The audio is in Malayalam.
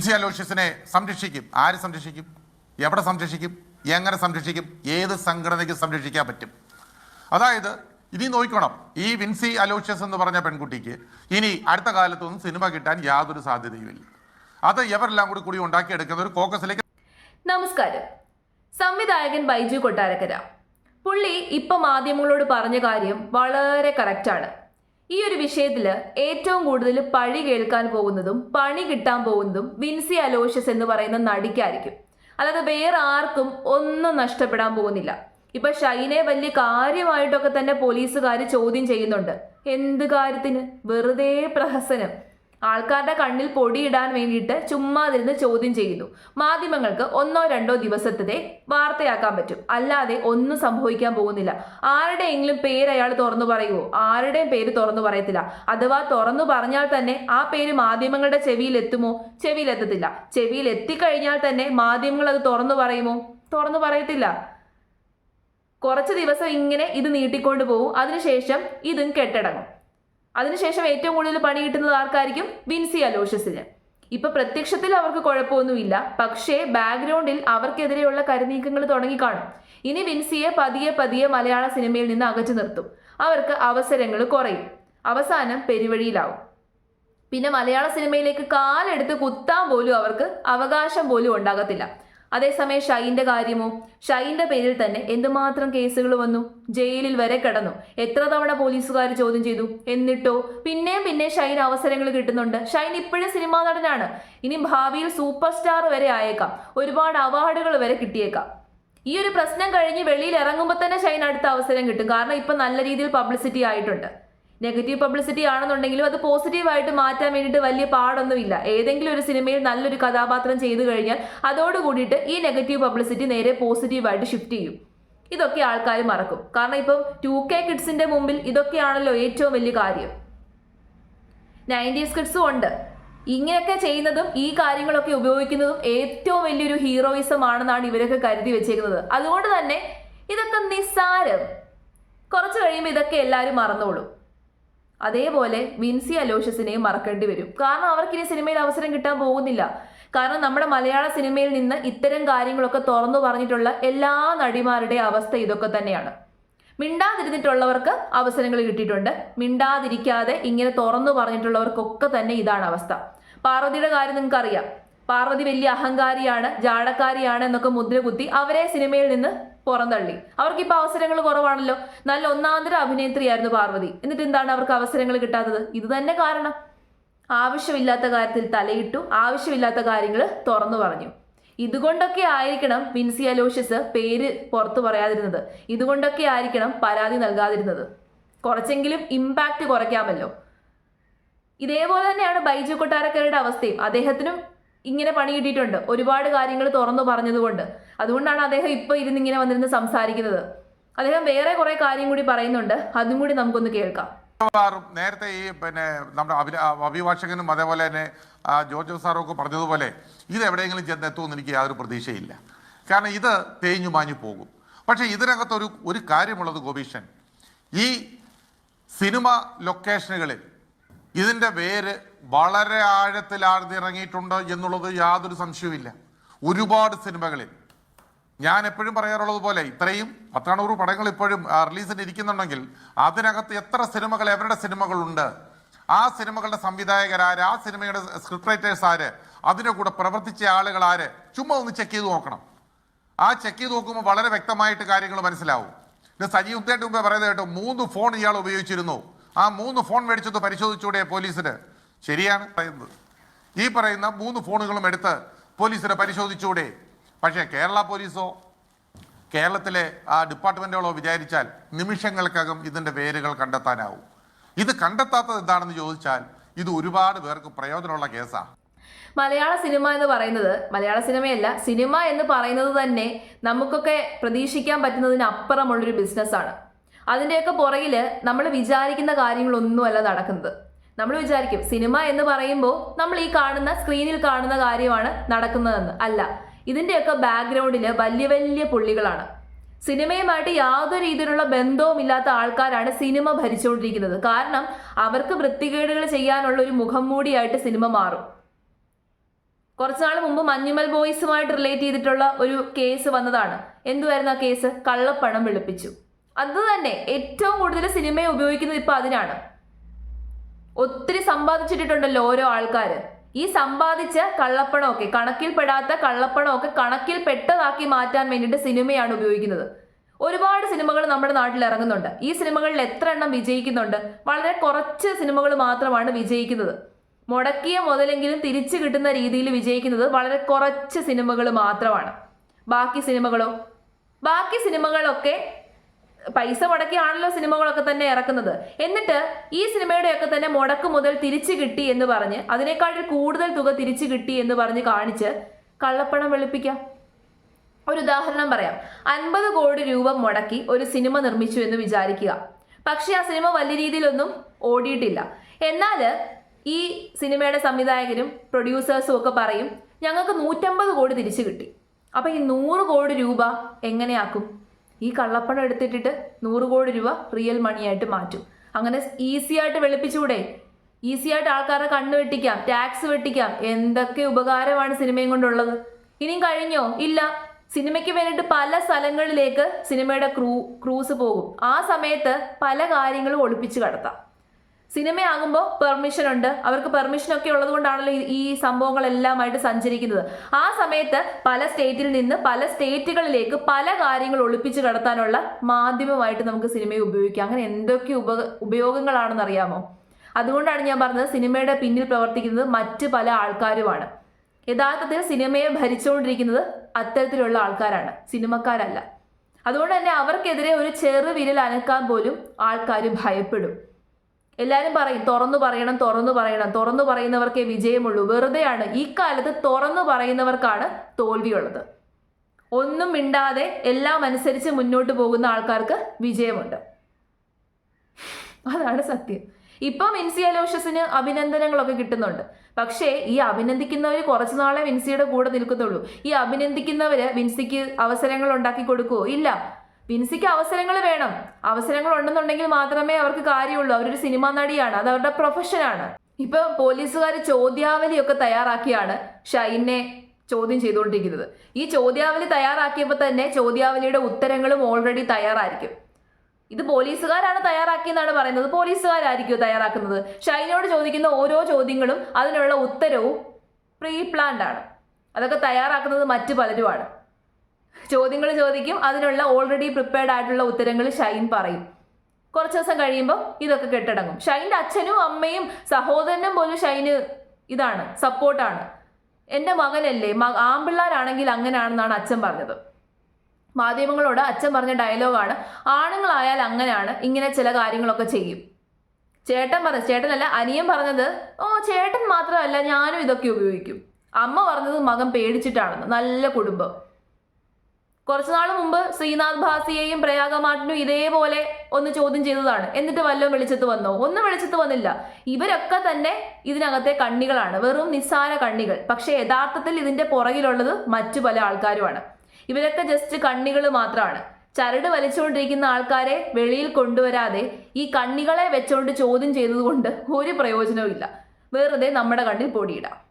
വിൻസി അലോഷ്യസിനെ സംരക്ഷിക്കും? ആര് സംരക്ഷിക്കും? എവിടെ സംരക്ഷിക്കും? എങ്ങനെ സംരക്ഷിക്കും? ഏത് സംഘടനയ്ക്ക് സംരക്ഷിക്കാൻ പറ്റും? അതായത് ഇനി നോക്കണം. ഈ വിൻസി അലോഷ്യസ് എന്ന് പറഞ്ഞ പെൺകുട്ടിക്ക് ഇനി അടുത്ത കാലത്തൊന്നും സിനിമ കിട്ടാൻ യാതൊരു സാധ്യതയുമില്ല. അത് എവരെല്ലാം കൂടി കൂടി ഉണ്ടാക്കിയെടുക്കുന്ന ഒരു കോക്കസിലേക്ക് നമസ്കാരം. സംവിധായകൻ ബൈജു കൊട്ടാരക്കര. പുള്ളി ഇപ്പൊ മാധ്യമങ്ങളോട് പറഞ്ഞ കാര്യം വളരെ കറക്റ്റാണ് ഈ ഒരു വിഷയത്തിൽ ഏറ്റവും കൂടുതൽ പഴി കേൾക്കാൻ പോകുന്നതും പണി കിട്ടാൻ പോകുന്നതും വിൻസി അലോഷ്യസ് എന്ന് പറയുന്ന നടിക്കായിരിക്കും. അല്ലാതെ വേറെ ആർക്കും ഒന്നും നഷ്ടപ്പെടാൻ പോകുന്നില്ല. ഇപ്പൊ ഷൈനെ വലിയ കാര്യമായിട്ടൊക്കെ തന്നെ പോലീസുകാർ ചോദ്യം ചെയ്യുന്നുണ്ട്. എന്ത് കാര്യത്തിന്? വെറുതെ പ്രഹസനം. ആൾക്കാരുടെ കണ്ണിൽ പൊടിയിടാൻ വേണ്ടിയിട്ട് ചുമ്മാതിരുന്ന് ചോദ്യം ചെയ്യുന്നു. മാധ്യമങ്ങൾക്ക് ഒന്നോ രണ്ടോ ദിവസത്തെ വാർത്തയാക്കാൻ പറ്റും. അല്ലാതെ ഒന്നും സംഭവിക്കാൻ പോകുന്നില്ല. ആരുടെയെങ്കിലും പേര് അയാൾ തുറന്നു പറയുമോ ആരുടെയും പേര് തുറന്നു പറയത്തില്ല. അഥവാ തുറന്നു പറഞ്ഞാൽ തന്നെ ആ പേര് മാധ്യമങ്ങളുടെ ചെവിയിൽ എത്തുമോ ചെവിയിൽ എത്തത്തില്ല ചെവിയിൽ എത്തിക്കഴിഞ്ഞാൽ തന്നെ മാധ്യമങ്ങൾ അത് തുറന്നു പറയുമോ? തുറന്നു പറയത്തില്ല. കുറച്ച് ദിവസം ഇങ്ങനെ ഇത് നീട്ടിക്കൊണ്ടു പോകും അതിനുശേഷം ഇതും കെട്ടടങ്ങും. അതിനുശേഷം ഏറ്റവും കൂടുതൽ പണി കിട്ടുന്നത് ആർക്കായിരിക്കും വിൻസി അലോഷ്യസിന്. ഇപ്പൊ പ്രത്യക്ഷത്തിൽ അവർക്ക് കുഴപ്പമൊന്നുമില്ല. പക്ഷേ ബാക്ക്ഗ്രൗണ്ടിൽ അവർക്കെതിരെയുള്ള കരുനീക്കങ്ങൾ തുടങ്ങിക്കാണും. ഇനി വിൻസിയെ പതിയെ പതിയെ മലയാള സിനിമയിൽ നിന്ന് അകറ്റി നിർത്തും. അവർക്ക് അവസരങ്ങൾ കുറയും. അവസാനം പെരുവഴിയിലാവും. പിന്നെ മലയാള സിനിമയിലേക്ക് കാലെടുത്ത് കുത്താൻ പോലും അവർക്ക് അവകാശം പോലും ഉണ്ടാകത്തില്ല. അതേസമയം ഷൈന്റെ കാര്യമോ? ഷൈന്റെ പേരിൽ തന്നെ എന്തുമാത്രം കേസുകൾ വന്നു? ജയിലിൽ വരെ കിടന്നു. എത്ര തവണ പോലീസുകാർ ചോദ്യം ചെയ്തു? എന്നിട്ടോ? പിന്നെയും പിന്നെ ഷൈൻ അവസരങ്ങൾ കിട്ടുന്നുണ്ട്. ഷൈൻ ഇപ്പോഴും സിനിമാ നടനാണ്. ഇനി ഭാവിയിൽ സൂപ്പർ സ്റ്റാർ വരെ ആയേക്കാം. ഒരുപാട് അവാർഡുകൾ വരെ കിട്ടിയേക്കാം. ഈ ഒരു പ്രശ്നം കഴിഞ്ഞ് വെളിയിൽ ഇറങ്ങുമ്പോൾ തന്നെ ഷൈൻ അടുത്ത അവസരം കിട്ടും. കാരണം ഇപ്പം നല്ല രീതിയിൽ പബ്ലിസിറ്റി ആയിട്ടുണ്ട്. നെഗറ്റീവ് പബ്ലിസിറ്റി ആണെന്നുണ്ടെങ്കിലും അത് പോസിറ്റീവായിട്ട് മാറ്റാൻ വേണ്ടിയിട്ട് വലിയ പാടൊന്നുമില്ല. ഏതെങ്കിലും ഒരു സിനിമയിൽ നല്ലൊരു കഥാപാത്രം ചെയ്തു കഴിഞ്ഞാൽ അതോടുകൂടിയിട്ട് ഈ നെഗറ്റീവ് പബ്ലിസിറ്റി നേരെ പോസിറ്റീവായിട്ട് ഷിഫ്റ്റ് ചെയ്യും. ഇതൊക്കെ ആൾക്കാർ മറക്കും. കാരണം ഇപ്പം ടു കെ കിഡ്സിന്റെ മുമ്പിൽ ഇതൊക്കെയാണല്ലോ ഏറ്റവും വലിയ കാര്യം. നയന്റീസ് കിഡ്സും ഉണ്ട്. ഇങ്ങനെയൊക്കെ ചെയ്യുന്നതും ഈ കാര്യങ്ങളൊക്കെ ഉപയോഗിക്കുന്നതും ഏറ്റവും വലിയൊരു ഹീറോയിസം ആണെന്നാണ് ഇവരൊക്കെ കരുതി വെച്ചേക്കുന്നത്. അതുകൊണ്ട് തന്നെ ഇതൊക്കെ നിസ്സാരം. കുറച്ച് കഴിയുമ്പോൾ ഇതൊക്കെ എല്ലാവരും മറന്നോളും. അതേപോലെ വിൻസി അലോഷ്യസിനെയും മറക്കേണ്ടി വരും. കാരണം അവർക്കിനി സിനിമയിൽ അവസരം കിട്ടാൻ പോകുന്നില്ല. കാരണം നമ്മുടെ മലയാള സിനിമയിൽ നിന്ന് ഇത്തരം കാര്യങ്ങളൊക്കെ തുറന്നു പറഞ്ഞിട്ടുള്ള എല്ലാ നടിമാരുടെ അവസ്ഥ ഇതൊക്കെ തന്നെയാണ്. മിണ്ടാതിരുന്നിട്ടുള്ളവർക്ക് അവസരങ്ങൾ കിട്ടിയിട്ടുണ്ട്. മിണ്ടാതിരിക്കാതെ ഇങ്ങനെ തുറന്നു പറഞ്ഞിട്ടുള്ളവർക്കൊക്കെ തന്നെ ഇതാണ് അവസ്ഥ. പാർവതിയുടെ കാര്യം നിങ്ങൾക്കറിയാം. പാർവതി വലിയ അഹങ്കാരിയാണ് ജാടക്കാരിയാണ് എന്നൊക്കെ മുദ്രകുത്തി അവരെ സിനിമയിൽ നിന്ന് പുറന്തള്ളി. അവർക്ക് ഇപ്പൊ അവസരങ്ങൾ കുറവാണല്ലോ. നല്ല ഒന്നാന്തര അഭിനേത്രിയായിരുന്നു പാർവതി. എന്നിട്ട് എന്താണ് അവർക്ക് അവസരങ്ങൾ കിട്ടാത്തത്? ഇത് തന്നെ കാരണം. ആവശ്യമില്ലാത്ത കാര്യത്തിൽ തലയിട്ടു ആവശ്യമില്ലാത്ത കാര്യങ്ങൾ തുറന്നു പറഞ്ഞു. ഇതുകൊണ്ടൊക്കെ ആയിരിക്കണം വിൻസി അലോഷ്യസ് പേര് പുറത്തു പറയാതിരുന്നത്. ഇതുകൊണ്ടൊക്കെ ആയിരിക്കണം പരാതി നൽകാതിരുന്നത്. കുറച്ചെങ്കിലും ഇമ്പാക്റ്റ് കുറയ്ക്കാമല്ലോ. ഇതേപോലെ തന്നെയാണ് ബൈജു കൊട്ടാരക്കരയുടെ അവസ്ഥയും. അദ്ദേഹത്തിനും ഇങ്ങനെ പണി കിട്ടിയിട്ടുണ്ട്. ഒരുപാട് കാര്യങ്ങൾ തുറന്നു പറഞ്ഞതുകൊണ്ട്. അതുകൊണ്ടാണ് അദ്ദേഹം ഇപ്പോൾ ഇരുന്ന് ഇങ്ങനെ വന്നിരുന്ന് സംസാരിക്കുന്നത്. അദ്ദേഹം വേറെ കുറെ കാര്യം കൂടി പറയുന്നുണ്ട്. അതും കൂടി നമുക്കൊന്ന് കേൾക്കാം. നേരത്തെ ഈ പിന്നെ നമ്മുടെ അഭി അഭിഭാഷകനും അതേപോലെ തന്നെ ജോർജ് ഒക്കെ പറഞ്ഞതുപോലെ ഇത് എവിടെയെങ്കിലും ചെന്നെത്തുമെന്ന് എനിക്ക് യാതൊരു പ്രതീക്ഷയില്ല. കാരണം ഇത് തേഞ്ഞു മാഞ്ഞു പോകും. പക്ഷേ ഇതിനകത്തൊരു ഒരു കാര്യമുള്ളത് ഗോപീഷൻ ഈ സിനിമ ലൊക്കേഷനുകളിൽ ഇതിന്റെ വേര് വളരെ ആഴത്തിൽ ആഴ്ന്നിറങ്ങിയിട്ടുണ്ട് എന്നുള്ളത് യാതൊരു സംശയവുമില്ല. ഒരുപാട് സിനിമകളിൽ. ഞാൻ എപ്പോഴും പറയാറുള്ളത് പോലെ ഇത്രയും പത്താണൂറ് പടങ്ങൾ ഇപ്പോഴും റിലീസിന് ഇരിക്കുന്നുണ്ടെങ്കിൽ അതിനകത്ത് എത്ര സിനിമകൾ എവരുടെ സിനിമകളുണ്ട് ആ സിനിമകളുടെ സംവിധായകരാര് ആ സിനിമയുടെ സ്ക്രിപ്റ്റ് റൈറ്റേഴ്സ് ആര് അതിന്റെ കൂടെ പ്രവർത്തിച്ച ആളുകൾ ആര് ചുമ്മാ ഒന്ന് ചെക്ക് ചെയ്ത് നോക്കണം. ആ ചെക്ക് ചെയ്ത് നോക്കുമ്പോൾ വളരെ വ്യക്തമായിട്ട് കാര്യങ്ങൾ മനസ്സിലാവും. സജീവ് മുമ്പേ പറയുന്നത് കേട്ടോ മൂന്ന് ഫോൺ ഇയാൾ ഉപയോഗിച്ചിരുന്നു. ആ മൂന്ന് ഫോൺ മേടിച്ചത് പരിശോധിച്ചൂടെ പോലീസിന്? ശരിയാണ് പറയുന്നത്. ഈ പറയുന്ന മൂന്ന് ഫോണുകളും എടുത്ത് പോലീസിനെ പരിശോധിച്ചൂടെ? പക്ഷേ കേരള പോലീസോ കേരളത്തിലെ ആ ഡിപ്പാർട്ട്മെന്റുകളോ വിചാരിച്ചാൽ നിമിഷങ്ങൾക്കകം ഇതിന്റെ വേരുകൾ കണ്ടെത്താനാവും. ഇത് കണ്ടെത്താത്തത് എന്താണെന്ന് ചോദിച്ചാൽ ഇത് ഒരുപാട് പേർക്ക് പ്രയോജനമുള്ള കേസാണ് മലയാള സിനിമ എന്ന് പറയുന്നത് മലയാള സിനിമയല്ല സിനിമ എന്ന് പറയുന്നത് തന്നെ നമുക്കൊക്കെ പ്രതീക്ഷിക്കാൻ പറ്റുന്നതിന് അപ്പുറമുള്ളൊരു ബിസിനസ്സാണ്. അതിന്റെയൊക്കെ പുറകിൽ നമ്മൾ വിചാരിക്കുന്ന കാര്യങ്ങളൊന്നുമല്ല നടക്കുന്നത്. നമ്മൾ വിചാരിക്കും സിനിമ എന്ന് പറയുമ്പോൾ നമ്മൾ ഈ കാണുന്ന സ്ക്രീനിൽ കാണുന്ന കാര്യമാണ് നടക്കുന്നതെന്ന്. അല്ല ഇതിന്റെയൊക്കെ ബാക്ക്ഗ്രൗണ്ടിൽ വലിയ വലിയ പുള്ളികളാണ്. സിനിമയുമായിട്ട് യാതൊരു രീതിയിലുള്ള ബന്ധവുമില്ലാത്ത ആൾക്കാരാണ് സിനിമ ഭരിച്ചുകൊണ്ടിരിക്കുന്നത്. കാരണം അവർക്ക് വൃത്തികേടുകൾ ചെയ്യാനുള്ള ഒരു മുഖം മൂടിയായിട്ട് സിനിമ മാറും. കുറച്ച് നാൾ മുമ്പ് മഞ്ഞുമൽ ബോയ്സുമായിട്ട് റിലേറ്റ് ചെയ്തിട്ടുള്ള ഒരു കേസ് വന്നതാണ്. എന്തുവായിരുന്നു ആ കേസ്? കള്ളപ്പണം വെളുപ്പിച്ചു. അത് തന്നെ ഏറ്റവും കൂടുതൽ സിനിമയെ ഉപയോഗിക്കുന്നത് ഇപ്പൊ അതിനാണ്. ഒത്തിരി സമ്പാദിച്ചിട്ടുണ്ടല്ലോ ഓരോ ആൾക്കാർ ഈ സമ്പാദിച്ച കള്ളപ്പണമൊക്കെ കണക്കിൽപ്പെടാത്ത കള്ളപ്പണമൊക്കെ കണക്കിൽ പെട്ടതാക്കി മാറ്റാൻ വേണ്ടിയിട്ട് സിനിമയാണ് ഉപയോഗിക്കുന്നത്. ഒരുപാട് സിനിമകൾ നമ്മുടെ നാട്ടിൽ ഇറങ്ങുന്നുണ്ട്. ഈ സിനിമകളിൽ എത്ര എണ്ണം വിജയിക്കുന്നുണ്ട്? വളരെ കുറച്ച് സിനിമകൾ മാത്രമാണ് വിജയിക്കുന്നത്. മുടക്കിയ മുതലെങ്കിലും തിരിച്ചു കിട്ടുന്ന രീതിയിൽ വിജയിക്കുന്നത് വളരെ കുറച്ച് സിനിമകൾ മാത്രമാണ്. ബാക്കി സിനിമകളോ? ബാക്കി സിനിമകളൊക്കെ പൈസ മുടക്കിയാണല്ലോ സിനിമകളൊക്കെ തന്നെ ഇറക്കുന്നത്. എന്നിട്ട് ഈ സിനിമയുടെയൊക്കെ തന്നെ മുടക്ക് മുതൽ തിരിച്ചു കിട്ടി എന്ന് പറഞ്ഞ് അതിനേക്കാട്ടിൽ കൂടുതൽ തുക തിരിച്ചു കിട്ടി എന്ന് പറഞ്ഞ് കാണിച്ച് കള്ളപ്പണം വെളുപ്പിക്കാം. ഒരു ഉദാഹരണം പറയാം. അൻപത് കോടി രൂപ മുടക്കി ഒരു സിനിമ നിർമ്മിച്ചു എന്ന് വിചാരിക്കുക. പക്ഷേ ആ സിനിമ വലിയ രീതിയിലൊന്നും ഓടിയിട്ടില്ല. എന്നാൽ ഈ സിനിമയുടെ സംവിധായകരും പ്രൊഡ്യൂസേഴ്സും ഒക്കെ പറയും ഞങ്ങൾക്ക് നൂറ്റമ്പത് കോടി തിരിച്ചു കിട്ടി. അപ്പം ഈ നൂറ് കോടി രൂപ എങ്ങനെയാക്കും? ഈ കള്ളപ്പണം എടുത്തിട്ടിട്ട് നൂറ് കോടി രൂപ റിയൽ മണിയായിട്ട് മാറ്റും. അങ്ങനെ ഈസി ആയിട്ട് വെളുപ്പിച്ചുകൂടെ? ഈസി ആയിട്ട് ആൾക്കാരെ കണ്ണ് വെട്ടിക്കാം ടാക്സ് വെട്ടിക്കാം. എന്തൊക്കെ ഉപകാരമാണ് സിനിമയും കൊണ്ടുള്ളത്? ഇനിയും കഴിഞ്ഞോ? ഇല്ല. സിനിമയ്ക്ക് വേണ്ടിയിട്ട് പല സ്ഥലങ്ങളിലേക്ക് സിനിമയുടെ ക്രൂ ക്രൂസ് പോകും. ആ സമയത്ത് പല കാര്യങ്ങളും ഒളിപ്പിച്ച് കടത്താം. സിനിമയാകുമ്പോൾ പെർമിഷൻ ഉണ്ട്. അവർക്ക് പെർമിഷൻ ഒക്കെ ഉള്ളത് കൊണ്ടാണല്ലോ ഈ- സംഭവങ്ങളെല്ലാമായിട്ട് സഞ്ചരിക്കുന്നത്. ആ സമയത്ത് പല സ്റ്റേറ്റിൽ നിന്ന് പല സ്റ്റേറ്റുകളിലേക്ക് പല കാര്യങ്ങൾ ഒളിപ്പിച്ച് കടത്താനുള്ള മാധ്യമമായിട്ട് നമുക്ക് സിനിമയെ ഉപയോഗിക്കാം. അങ്ങനെ എന്തൊക്കെ ഉപ ഉപയോഗങ്ങളാണെന്ന് അറിയാമോ അതുകൊണ്ടാണ് ഞാൻ പറഞ്ഞത് സിനിമയുടെ പിന്നിൽ പ്രവർത്തിക്കുന്നത് മറ്റ് പല ആൾക്കാരുമാണ്. യഥാർത്ഥത്തിൽ സിനിമയെ ഭരിച്ചുകൊണ്ടിരിക്കുന്നത് അത്തരത്തിലുള്ള ആൾക്കാരാണ്. സിനിമക്കാരല്ല. അതുകൊണ്ട് തന്നെ അവർക്കെതിരെ ഒരു ചെറു വിരൽ അനക്കാൻ പോലും ആൾക്കാർ ഭയപ്പെടും. എല്ലാവരും പറയും തുറന്നു പറയണം തുറന്നു പറയണം. തുറന്നു പറയുന്നവർക്കേ വിജയമുള്ളൂ. വെറുതെയാണ്. ഈ കാലത്ത് തുറന്നു പറയുന്നവർക്കാണ് തോൽവിയുള്ളത്. ഒന്നും മിണ്ടാതെ എല്ലാം അനുസരിച്ച് മുന്നോട്ട് പോകുന്ന ആൾക്കാർക്ക് വിജയമുണ്ട്. അതാണ് സത്യം. ഇപ്പം വിൻസി അലോഷ്യസിന് അഭിനന്ദനങ്ങളൊക്കെ കിട്ടുന്നുണ്ട്. പക്ഷേ ഈ അഭിനന്ദിക്കുന്നവർ കുറച്ച് നാളെ വിൻസിയുടെ കൂടെ നിൽക്കത്തുള്ളൂ. ഈ അഭിനന്ദിക്കുന്നവര് വിൻസിക്ക് അവസരങ്ങൾ ഉണ്ടാക്കി കൊടുക്കുവോ? ഇല്ല. വിൻസിക്ക് അവസരങ്ങൾ വേണം. അവസരങ്ങൾ ഉണ്ടെന്നുണ്ടെങ്കിൽ മാത്രമേ അവർക്ക് കാര്യമുള്ളൂ. അവരൊരു സിനിമാ നടിയാണ്. അത് അവരുടെ പ്രൊഫഷനാണ് ഇപ്പൊ പോലീസുകാർ ചോദ്യാവലിയൊക്കെ തയ്യാറാക്കിയാണ് ഷൈനെ ചോദ്യം ചെയ്തുകൊണ്ടിരിക്കുന്നത്. ഈ ചോദ്യാവലി തയ്യാറാക്കിയപ്പോൾ തന്നെ ചോദ്യാവലിയുടെ ഉത്തരങ്ങളും ഓൾറെഡി തയ്യാറായിരിക്കും. ഇത് പോലീസുകാരാണ് തയ്യാറാക്കിയെന്നാണ് പറയുന്നത്. പോലീസുകാരായിരിക്കും തയ്യാറാക്കുന്നത്? ഷൈനോട് ചോദിക്കുന്ന ഓരോ ചോദ്യങ്ങളും അതിനുള്ള ഉത്തരവും പ്രീ പ്ലാൻഡ് ആണ്. അതൊക്കെ തയ്യാറാക്കുന്നത് മറ്റു പലരുമാണ്. ചോദ്യങ്ങൾ ചോദിക്കും. അതിനുള്ള ഓൾറെഡി പ്രിപ്പയർഡ് ആയിട്ടുള്ള ഉത്തരങ്ങൾ ഷൈൻ പറയും. കുറച്ച് ദിവസം കഴിയുമ്പോൾ ഇതൊക്കെ കെട്ടടങ്ങും. ഷൈന്റെ അച്ഛനും അമ്മയും സഹോദരനും പോലും ഷൈന് ഇതാണ് സപ്പോർട്ടാണ് എന്റെ മകനല്ലേ മ ആമ്പിള്ളാരാണെങ്കിൽ അങ്ങനെയാണെന്നാണ് അച്ഛൻ പറഞ്ഞത്. മാധ്യമങ്ങളോട് അച്ഛൻ പറഞ്ഞ ഡയലോഗാണ് ആണുങ്ങളായാൽ അങ്ങനെയാണ് ഇങ്ങനെ ചില കാര്യങ്ങളൊക്കെ ചെയ്യും. ചേട്ടൻ പറഞ്ഞ ചേട്ടനല്ല അനിയൻ പറഞ്ഞത് ഓ ചേട്ടൻ മാത്രമല്ല ഞാനും ഇതൊക്കെ ഉപയോഗിക്കും. അമ്മ പറഞ്ഞത് മകൻ പേടിച്ചിട്ടാണെന്ന് നല്ല കുടുംബം. കുറച്ചു നാൾ മുമ്പ് ശ്രീനാഥ് ഭാസിയെയും പ്രയാഗ മാർട്ടിനും ഇതേപോലെ ഒന്ന് ചോദ്യം ചെയ്തതാണ്. എന്നിട്ട് വല്ലതും വെളിച്ചത്ത് വന്നോ? ഒന്നും വെളിച്ചത്ത് വന്നില്ല. ഇവരൊക്കെ തന്നെ ഇതിനകത്തെ കണ്ണികളാണ്. വെറും നിസ്സാര കണ്ണികൾ. പക്ഷേ യഥാർത്ഥത്തിൽ ഇതിന്റെ പുറകിലുള്ളത് മറ്റു പല ആൾക്കാരുമാണ്. ഇവരൊക്കെ ജസ്റ്റ് കണ്ണികൾ മാത്രമാണ് ചരട് വലിച്ചുകൊണ്ടിരിക്കുന്ന ആൾക്കാരെ വെളിയിൽ കൊണ്ടുവരാതെ ഈ കണ്ണികളെ വെച്ചുകൊണ്ട് ചോദ്യം ചെയ്തതുകൊണ്ട് ഒരു പ്രയോജനവും വെറുതെ നമ്മുടെ കണ്ണിൽ പൊടിയിടാം.